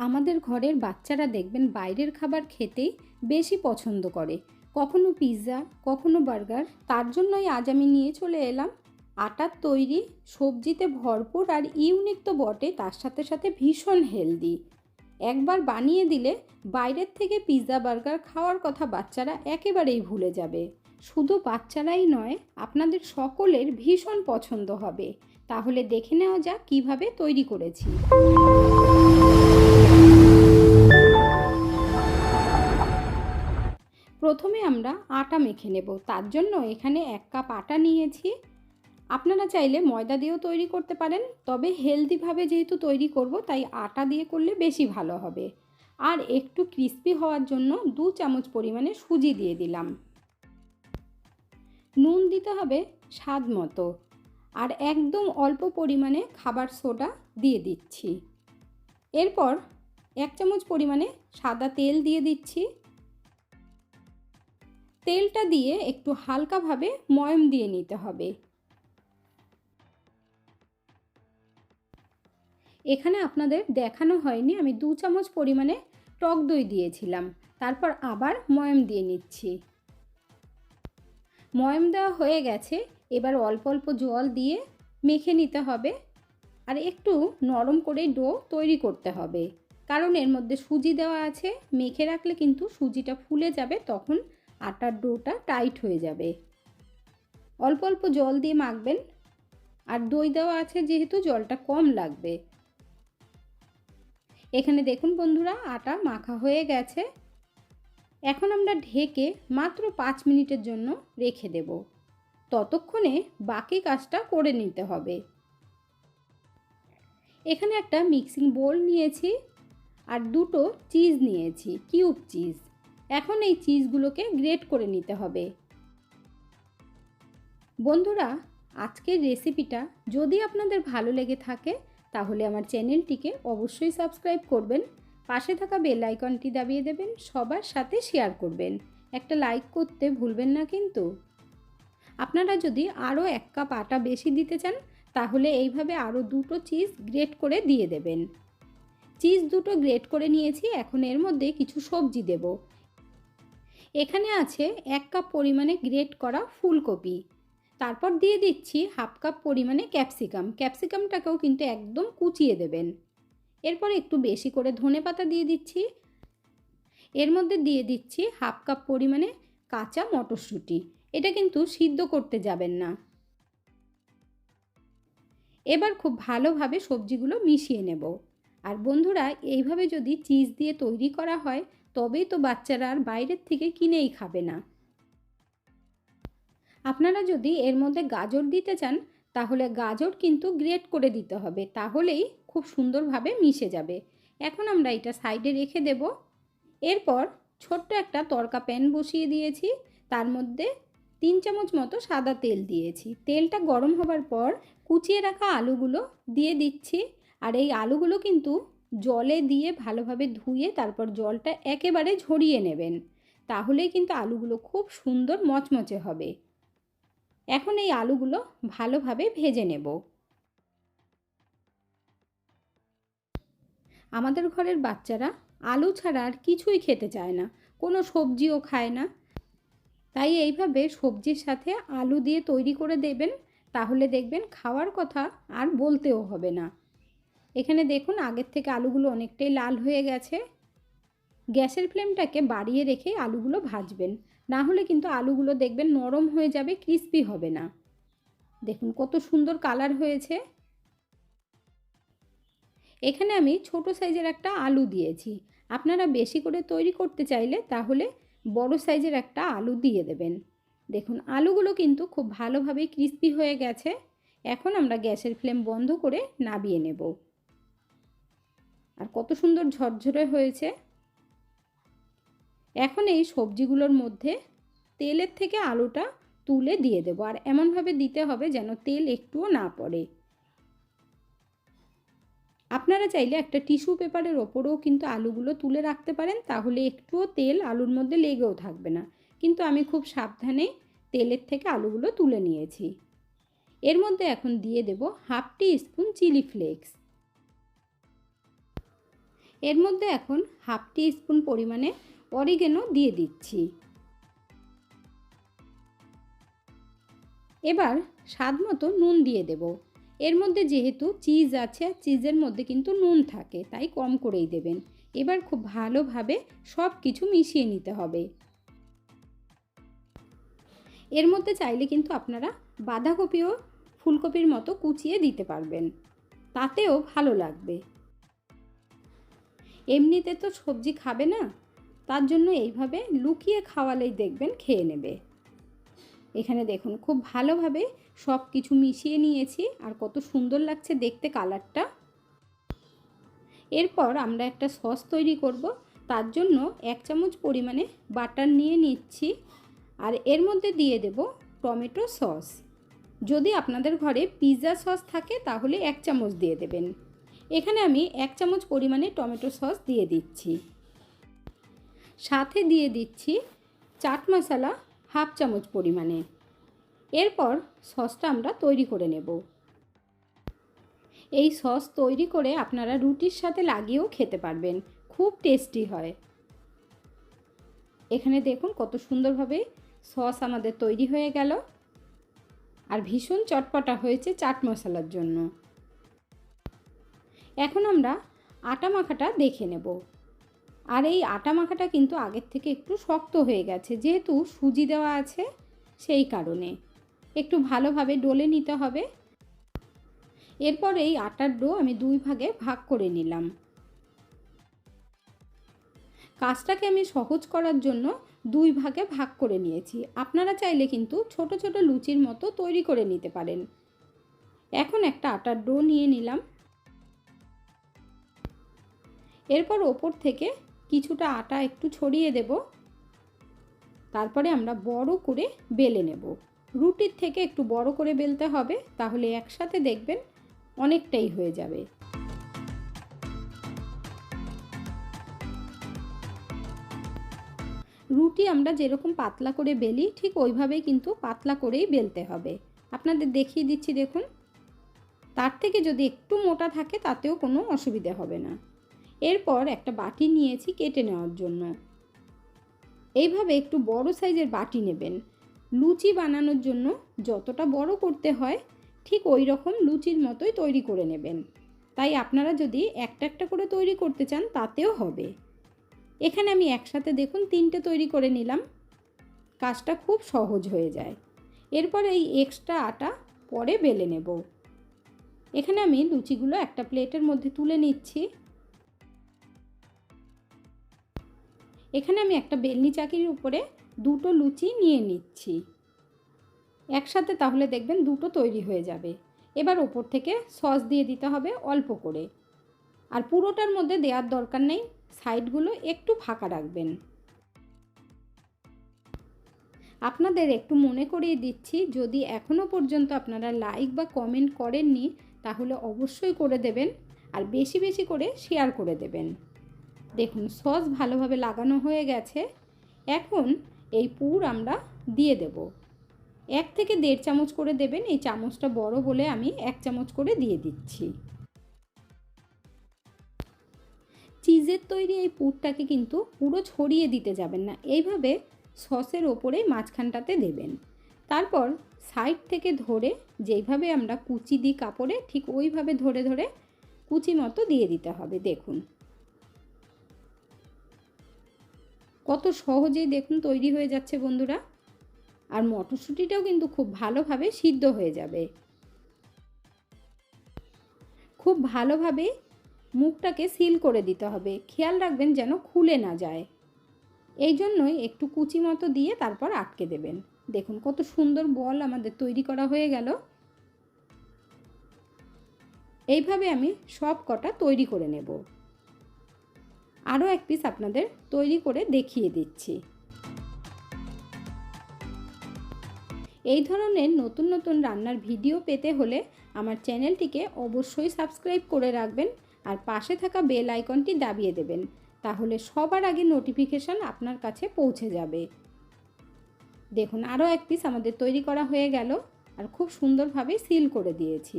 আমাদের ঘরের বাচ্চারা দেখবেন বাইরের খাবার খেতেই বেশি পছন্দ করে। কখনো পিৎজা, কখনো বার্গার, তার জন্যই আজ আমি নিয়ে চলে এলাম আটার তৈরি, সবজিতে ভরপুর আর ইউনিক তো বটে, তার সাথে সাথে ভীষণ হেলদি। একবার বানিয়ে দিলে বাইরের থেকে পিৎজা, বার্গার খাওয়ার কথা বাচ্চারা একেবারেই ভুলে যাবে। শুধু বাচ্চারাই নয়, আপনাদের সকলের ভীষণ পছন্দ হবে। তাহলে দেখে নেওয়া যাক কীভাবে তৈরি করেছি। প্রথমে আমরা আটা মেখে নেব। তার জন্য এখানে এক কাপ আটা নিয়েছি। আপনারা চাইলে ময়দা দিয়েও তৈরি করতে পারেন, তবে হেলদিভাবে যেহেতু তৈরি করব, তাই আটা দিয়ে করলে বেশি ভালো হবে। আর একটু ক্রিস্পি হওয়ার জন্য দু চামচ পরিমাণে সুজি দিয়ে দিলাম। নুন দিতে হবে স্বাদ মতো। আর একদম অল্প পরিমাণে খাবার সোডা দিয়ে দিচ্ছি। এরপর এক চামচ পরিমাণে সাদা তেল দিয়ে দিচ্ছি। তেলটা দিয়ে একটু হালকাভাবে ময়ম দিয়ে নিতে হবে। এখানে আপনাদের দেখানো হয়নি, আমি দু চামচ পরিমাণে টক দই দিয়েছিলাম। তারপর আবার ময়ম দিয়ে নিচ্ছি। ময়ম দেওয়া হয়ে গেছে, এবার অল্প অল্প জল দিয়ে মেখে নিতে হবে আর একটু নরম করে ডো তৈরি করতে হবে। কারণ এর মধ্যে সুজি দেওয়া আছে, মেখে রাখলে কিন্তু সুজিটা ফুলে যাবে, তখন আটার ডোটা টাইট হয়ে যাবে। অল্প অল্প জল দিয়ে মাখবেন। আর দই দেওয়া আছে যেহেতু জলটা কম লাগবে। এখানে দেখুন বন্ধুরা, আটা মাখা হয়ে গেছে। এখন আমরা ঢেকে মাত্র পাঁচ মিনিটের জন্য রেখে দেব। ততক্ষণে বাকি কাজটা করে নিতে হবে। এখানে একটা মিক্সিং বোল নিয়েছি আর দুটো চিজ নিয়েছি, কিউব চিজ। এখন এই চিজগুলোকে গ্রেট করে নিতে হবে। বন্ধুরা, আজকের রেসিপিটা যদি আপনাদের ভালো লেগে থাকে, তাহলে আমার চ্যানেলটিকে অবশ্যই সাবস্ক্রাইব করবেন, পাশে থাকা বেল আইকনটি দাবিয়ে দেবেন, সবার সাথে শেয়ার করবেন। একটা লাইক করতে ভুলবেন না কিন্তু। আপনারা যদি আরও এক কাপ আটা বেশি দিতে চান, তাহলে এইভাবে আরও দুটো চিজ গ্রেট করে দিয়ে দেবেন। চিজ দুটো গ্রেট করে নিয়েছি, এখন এর মধ্যে কিছু সবজি দেব। এখানে আছে এক কাপ পরিমাণে গ্রেট করা ফুলকপি। তারপর দিয়ে দিচ্ছি হাফ কাপ পরিমাণে ক্যাপসিকাম। ক্যাপসিকামটাকেও কিন্তু একদম কুচিয়ে দেবেন। এরপর একটু বেশি করে ধনে পাতা দিয়ে দিচ্ছি। এর মধ্যে দিয়ে দিচ্ছি হাফ কাপ পরিমাণে কাঁচা মটরশুঁটি। এটা কিন্তু সিদ্ধ করতে যাবেন না। এবার খুব ভালোভাবে সবজিগুলো মিশিয়ে নেব। আর বন্ধুরা, এইভাবে যদি চিজ দিয়ে তৈরি করা হয় তবেই তো বাচ্চারা আর বাইরের থেকে কিনেই খাবে না। আপনারা যদি এর মধ্যে গাজর দিতে চান, তাহলে গাজর কিন্তু গ্রেট করে দিতে হবে, তাহলেই খুব সুন্দরভাবে মিশে যাবে। এখন আমরা এটা সাইডে রেখে দেব। এরপর ছোট্ট একটা তরকা প্যান বসিয়ে দিয়েছি, তার মধ্যে তিন চামচ মতো সাদা তেল দিয়েছি। তেলটা গরম হবার পর কুচিয়ে রাখা আলুগুলো দিয়ে দিচ্ছি, আর এই আলুগুলো কিন্তু জলে দিয়ে ভালোভাবে ধুয়ে তারপর জলটা একেবারে ঝরিয়ে নেবেন। তাহলেই কিন্তু আলুগুলো খুব সুন্দর মচমচে হবে। এখন এই আলুগুলো ভালোভাবে ভেজে নেব। আমাদের ঘরের বাচ্চারা আলু ছাড়া আর কিছুই খেতে চায় না, কোনো সবজিও খায় না। তাই এইভাবে সবজির সাথে আলু দিয়ে তৈরি করে দেবেন, তাহলে দেখবেন খাওয়ার কথা আর বলতেও হবে না। এখানে দেখুন আগের থেকে আলুগুলো অনেকটাই লাল হয়ে গেছে। গ্যাসের ফ্লেমটাকে বাড়িয়ে রেখে আলুগুলো ভাজবেন। না হলে কিন্তু আলুগুলো দেখবেন নরম হয়ে যাবে, ক্রিস্পি হবে না। দেখুন কত সুন্দর কালার হয়েছে। এখানে আমি ছোট সাইজের একটা আলু দিয়েছি। আপনারা বেশি করে তৈরি করতে চাইলে তাহলে বড় সাইজের একটা আলু দিয়ে দেবেন। দেখুন আলুগুলো কিন্তু খুব ভালোভাবে ক্রিস্পি হয়ে গেছে। এখন আমরা গ্যাসের ফ্লেম বন্ধ করে নাবিয়ে নেব। আর কত সুন্দর ঝরঝরে হয়েছে। এখন এই সবজিগুলোর মধ্যে তেলের থেকে আলুটা তুলে দিয়ে দেবো। আর এমনভাবে দিতে হবে যেন তেল একটুও না পড়ে। আপনারা চাইলে একটা টিস্যু পেপারের ওপরেও কিন্তু আলুগুলো তুলে রাখতে পারেন, তাহলে একটুও তেল আলুর মধ্যে লেগেও থাকবে না। কিন্তু আমি খুব সাবধানে তেলের থেকে আলুগুলো তুলে নিয়েছি। এর মধ্যে এখন দিয়ে দেব half teaspoon chilli flakes. এর মধ্যে এখন হাফ টি স্পুন পরিমাণে অরিগেনো দিয়ে দিচ্ছি। এবার স্বাদ মতো নুন দিয়ে দেব। এর মধ্যে যেহেতু চিজ আছে, চিজের মধ্যে কিন্তু নুন থাকে, তাই কম করেই দেবেন। এবার খুব ভালোভাবে সব কিছু মিশিয়ে নিতে হবে। এর মধ্যে চাইলে কিন্তু আপনারা বাঁধাকপিও ফুলকপির মতো কুচিয়ে দিতে পারবেন। তাতেও ভালো লাগবে। এমনিতে তো সবজি খাবে না, তার জন্য এইভাবে লুকিয়ে খাওয়ালেই দেখবেন খেয়ে নেবে। এখানে দেখুন, খুব ভালোভাবে সব কিছু মিশিয়ে নিয়েছি, আর কত সুন্দর লাগছে দেখতে কালারটা। এরপর আমরা একটা সস তৈরি করব, তার জন্য এক চামচ পরিমাণে বাটার নিয়ে নিচ্ছি, আর এর মধ্যে দিয়ে দেব টমেটো সস। যদি আপনাদের ঘরে পিৎজা সস থাকে, তাহলে এক চামচ দিয়ে দেবেন। এখানে আমি এক চামচ পরিমাণে টমেটো সস দিয়ে দিচ্ছি। সাথে দিয়ে দিচ্ছি চাট মশলা হাফ চামচ পরিমাণে। এরপর সসটা আমরা তৈরি করে নেব। এই সস তৈরি করে আপনারা রুটির সাথে লাগিয়েও খেতে পারবেন, খুব টেস্টি হয়। এখানে দেখুন কত সুন্দরভাবে সস আমাদের তৈরি হয়ে গেল। আর ভীষণ চটপটা হয়েছে চাট মশলার জন্য। এখন আমরা আটা মাখাটা দেখে নেব। আর এই আটা মাখাটা কিন্তু আগের থেকে একটু শক্ত হয়ে গেছে, যেহেতু সুজি দেওয়া আছে সেই কারণে। একটু ভালোভাবে ডলে নিতে হবে। এরপর এই আটার ডো আমি দুই ভাগে ভাগ করে নিলাম। কাজটাকে আমি সহজ করার জন্য দুই ভাগে ভাগ করে নিয়েছি। আপনারা চাইলে কিন্তু ছোট ছোট লুচির মতো তৈরি করে নিতে পারেন। এখন একটা আটার ডো নিয়ে নিলাম। এরপর ওপর থেকে কিছুটা আটা একটু ছড়িয়ে দেব। তারপরে আমরা বড় করে বেলে নেব। রুটির থেকে একটু বড় করে বেলতে হবে, তাহলে একসাথে দেখবেন অনেকটাই হয়ে যাবে। রুটি আমরা যেরকম পাতলা করে বেলি, ঠিক ওইভাবেই কিন্তু পাতলা করেই বেলতে হবে। আপনাদের দেখিয়ে দিচ্ছি দেখুন। তার থেকে যদি একটু মোটা থাকে, তাতেও কোনো অসুবিধা হবে না। এরপর একটা বাটি নিয়েছি কেটে নেওয়ার জন্য। এইভাবে একটু বড় সাইজের বাটি নেবেন। লুচি বানানোর জন্য যতটা বড় করতে হয়, ঠিক ওই রকম লুচির মতোই তৈরি করে নেবেন। তাই আপনারা যদি একটা একটা করে তৈরি করতে চান, তাতেও হবে। এখানে আমি একসাথে দেখুন তিনটে তৈরি করে নিলাম। কাজটা খুব সহজ হয়ে যায়। এরপর এই এক্সট্রা আটা পরে বেলে নেব। এখানে আমি লুচিগুলো একটা প্লেটের মধ্যে তুলে নিচ্ছি। এখানে আমি একটা বেলনি চাকির উপরে দুটো লুচি নিয়ে নিচ্ছি। একসাথে তাহলে দেখবেন দুটো তৈরি হয়ে যাবে। এবার ওপর থেকে সস দিয়ে দিতে হবে অল্প করে। আর পুরোটার মধ্যে দেওয়ার দরকার নেই, সাইডগুলো একটু ফাঁকা রাখবেন। আপনাদের একটু মনে করিয়ে দিচ্ছি, যদি এখনও পর্যন্ত আপনারা লাইক বা কমেন্ট করেননি, তাহলে অবশ্যই করে দেবেন। আর বেশি বেশি করে শেয়ার করে দেবেন। দেখুন, সস ভালোভাবে লাগানো হয়ে গেছে। এখন এই পুর আমরা দিয়ে দেব। এক থেকে দেড় চামচ করে দেবেন, এই চামচটা বড় বলে আমি এক চামচ করে দিয়ে দিচ্ছি। চিজের তৈরি এই পুরটাকে কিন্তু পুরো ছড়িয়ে দিতে যাবেন না, এইভাবে সসের ওপরে মাঝখানটাতে দেবেন। তারপর সাইড থেকে ধরে যেইভাবে আমরা কুচি দিই কাপড়ে, ঠিক ওইভাবে ধরে ধরে কুচি মতো দিয়ে দিতে হবে, দেখুন। কত সহজেই দেখুন তৈরি হয়ে যাচ্ছে বন্ধুরা। আর মটরশুঁটিটাও কিন্তু খুব ভালোভাবে সিদ্ধ হয়ে যাবে। খুব ভালোভাবে মুখটাকে সিল করে দিতে হবে। খেয়াল রাখবেন যেন খুলে না যায়। এই জন্যই একটু কুচি মতো দিয়ে তারপর আটকে দেবেন। দেখুন কত সুন্দর বল আমাদের তৈরি করা হয়ে গেল। এইভাবে আমি সব কটা তৈরি করে নেব। আরও এক পিস আপনাদের তৈরি করে দেখিয়ে দিচ্ছি। এই ধরনের নতুন নতুন রান্নার ভিডিও পেতে হলে আমার চ্যানেলটিকে অবশ্যই সাবস্ক্রাইব করে রাখবেন আর পাশে থাকা বেল আইকনটি দাবিয়ে দেবেন, তাহলে সবার আগে নোটিফিকেশান আপনার কাছে পৌঁছে যাবে। দেখুন, আরও এক পিস আমাদের তৈরি করা হয়ে গেল আর খুব সুন্দরভাবে সিল করে দিয়েছি।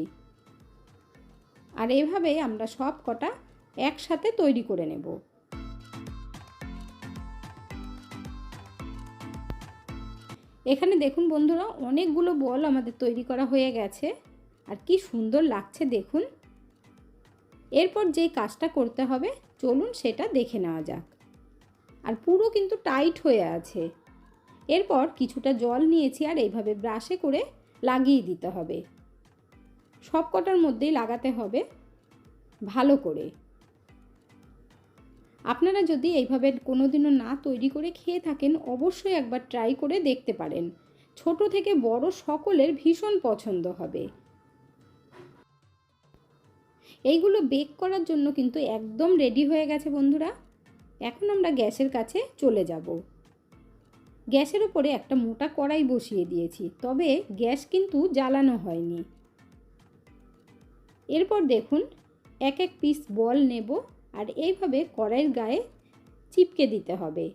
আর এভাবেই আমরা সব কটা একসাথে তৈরি করে নেব। এখানে দেখুন বন্ধুরা, অনেকগুলো বল আমাদের তৈরি করা হয়ে গেছে। আর কি সুন্দর লাগছে দেখুন। এরপর যেই কাজটা করতে হবে, চলুন সেটা দেখে নেওয়া যাক। আর পুরো কিন্তু টাইট হয়ে আছে। এরপর কিছুটা জল নিয়েছি আর এইভাবে ব্রাশে করে লাগিয়ে দিতে হবে। সব কটার মধ্যেই লাগাতে হবে ভালো করে। আপনারা যদি এইভাবে কোনোদিনও না তৈরি করে খেয়ে থাকেন, অবশ্যই একবার ট্রাই করে দেখতে পারেন। ছোট থেকে বড় সকলের ভীষণ পছন্দ হবে। এইগুলো বেক করার জন্য কিন্তু একদম রেডি হয়ে গেছে বন্ধুরা। এখন আমরা গ্যাসের কাছে চলে যাব। গ্যাসের উপরে একটা মোটা কড়াই বসিয়ে দিয়েছি, তবে গ্যাস কিন্তু জ্বালানো হয়নি। এরপর দেখুন, এক এক পিস বল নেব। আর এইভাবে কড়াইয়ের গায়ে চিপকে দিতে হবে।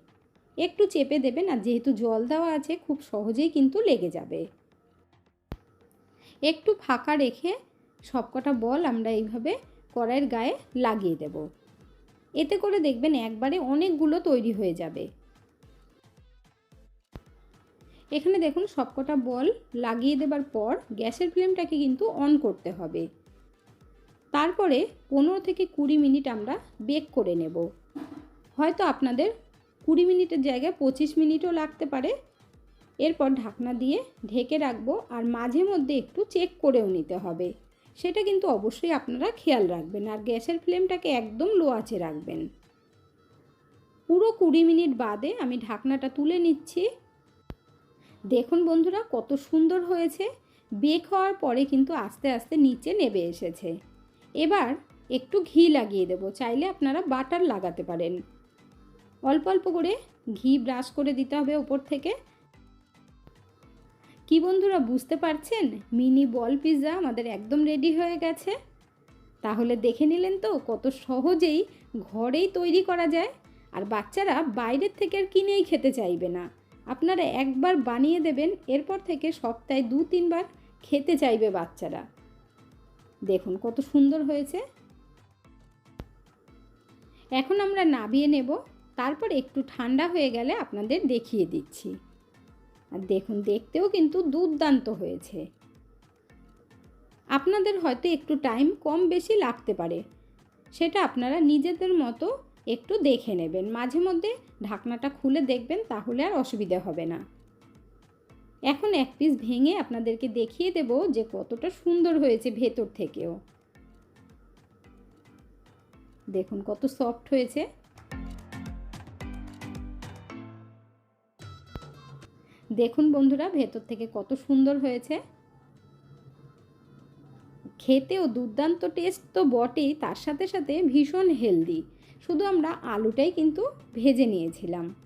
একটু চেপে দেবেন আর যেহেতু জল দেওয়া আছে, খুব সহজেই কিন্তু লেগে যাবে। একটু ফাঁকা রেখে সবকটা বল আমরা এইভাবে কড়াইয়ের গায়ে লাগিয়ে দেব। এতে করে দেখবেন একবারে অনেকগুলো তৈরি হয়ে যাবে। এখানে দেখুন সবকটা বল লাগিয়ে দেবার পর গ্যাসের ফ্লেমটাকে কিন্তু অন করতে হবে। তারপরে পনেরো থেকে কুড়ি মিনিট আমরা বেক করে নেব। হয়তো আপনাদের কুড়ি মিনিটের জায়গায় পঁচিশ মিনিটও লাগতে পারে। এরপর ঢাকনা দিয়ে ঢেকে রাখব আর মাঝে মধ্যে একটু চেক করেও নিতে হবে। সেটা কিন্তু অবশ্যই আপনারা খেয়াল রাখবেন আর গ্যাসের ফ্লেমটাকে একদম লো আঁচে রাখবেন। পুরো কুড়ি মিনিট বাদে আমি ঢাকনাটা তুলে নিচ্ছি। দেখুন বন্ধুরা কত সুন্দর হয়েছে। বেক হওয়ার পরে কিন্তু আস্তে আস্তে নিচে নেবে এসেছে। এবার একটু ঘি লাগিয়ে দেবো, চাইলে আপনারা বাটার লাগাতে পারেন। অল্প অল্প করে ঘি ব্রাশ করে দিতে হবে ওপর থেকে। কি বন্ধুরা, বুঝতে পারছেন? মিনি বল পিৎজা আমাদের একদম রেডি হয়ে গেছে। তাহলে দেখে নিলেন তো কত সহজেই ঘরেই তৈরি করা যায়। আর বাচ্চারা বাইরের থেকে আর কিনেই খেতে চাইবে না। আপনারা একবার বানিয়ে দেবেন, এরপর থেকে সপ্তাহে দু তিনবার খেতে চাইবে বাচ্চারা। দেখুন কত সুন্দর হয়েছে। এখন আমরা নাবিয়ে নেব, তারপর একটু ঠান্ডা হয়ে গেলে আপনাদের দেখিয়ে দিচ্ছি। আর দেখুন, দেখতেও কিন্তু দুর্দান্ত হয়েছে। আপনাদের হয়তো একটু টাইম কম বেশি লাগতে পারে, সেটা আপনারা নিজেদের মতো একটু দেখে নেবেন। মাঝে মধ্যে ঢাকনাটা খুলে দেখবেন, তাহলে আর অসুবিধা হবে না। এখন এক পিস ভেঙে আপনাদেরকে দেখিয়ে দেব যে কতটা সুন্দর হয়েছে ভেতর থেকেও। দেখুন কত সফট হয়েছে। দেখুন বন্ধুরা, ভেতর থেকে কত সুন্দর হয়েছে। খেতেও দুর্দান্ত টেস্ট তো বটেই, তার সাথে সাথে ভীষণ হেলদি শুধু আমরা আলুটাই কিন্তু ভেজে নিয়েছিলাম।